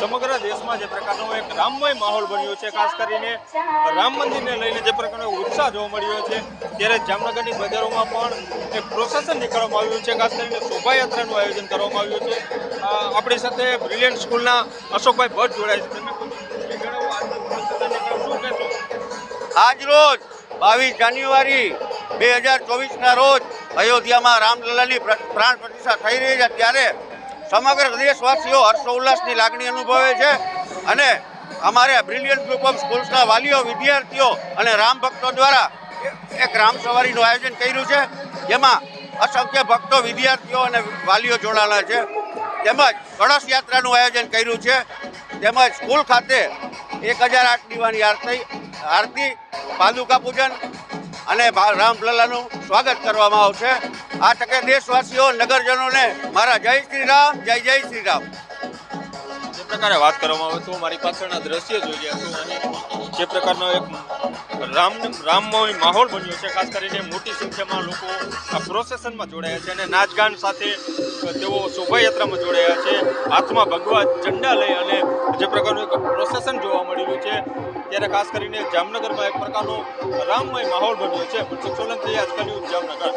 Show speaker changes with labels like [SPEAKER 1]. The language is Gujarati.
[SPEAKER 1] સમગ્ર દેશમાં જે પ્રકારનો એક રામમય માહોલ બન્યો છે, ખાસ કરીને રામ મંદિરને લઈને જે પ્રકારનો ઉત્સાહ જોવા મળ્યો છે, ત્યારે જામનગરની બજારોમાં પણ એક પ્રોસેસન નીકળવામાં આવ્યું છે, ખાસ કરીને શોભાયાત્રાનું આયોજન કરવામાં આવ્યું છે. આપણી સાથે બ્રિલિયન્ટ સ્કૂલના અશોકભાઈ ભટ્ટ જોડાય છે.
[SPEAKER 2] આજ રોજ બાવીસ જાન્યુઆરી બે હજાર ચોવીસના રોજ અયોધ્યામાં રામલલ્લાની પ્ર- પ્રાણ પ્રતિષ્ઠા થઈ રહી છે, ત્યારે સમગ્ર દેશવાસીઓ હર્ષોલ્લાસની લાગણી અનુભવે છે અને અમારે બ્રિલિયન્ટ ગ્રુપ ઓફ સ્કૂલ્સના વાલીઓ, વિદ્યાર્થીઓ અને રામ ભક્તો દ્વારા એક રામ સવારીનું આયોજન કર્યું છે. જેમાં અસંખ્ય ભક્તો, વિદ્યાર્થીઓ અને વાલીઓ જોડાયેલા છે. તેમજ કળશ યાત્રાનું આયોજન કર્યું છે. તેમજ સ્કૂલ ખાતે એક હજાર આઠ દીવાની આરતી આરતી, પાદુકા પૂજન અને રામલલ્લાનું સ્વાગત કરવામાં આવશે. આ તકે દેશવાસીઓ, નગરજનોને મારા જય શ્રી રામ, જય જય શ્રી રામ.
[SPEAKER 1] જે પ્રકારે વાત કરવામાં આવે તો મારી પાછળના દ્રશ્ય જોઈ રહ્યા છો અને જે પ્રકારનો એક રામ રામમય માહોલ બન્યો છે, ખાસ કરીને મોટી સંખ્યામાં લોકો આ પ્રોસેસનમાં જોડાયા છે અને નાચગાન સાથે તેઓ શોભાયાત્રામાં જોડાયા છે. હાથમાં ભગવા ઝંડા લઈ અને જે પ્રકારનું એક પ્રોસેસન જોવા મળ્યું છે. ત્યારે ખાસ કરીને જામનગરમાં એક પ્રકારનો રામમય માહોલ બન્યો છે. મનસુખ સોલંકી આજકાલ જામનગર.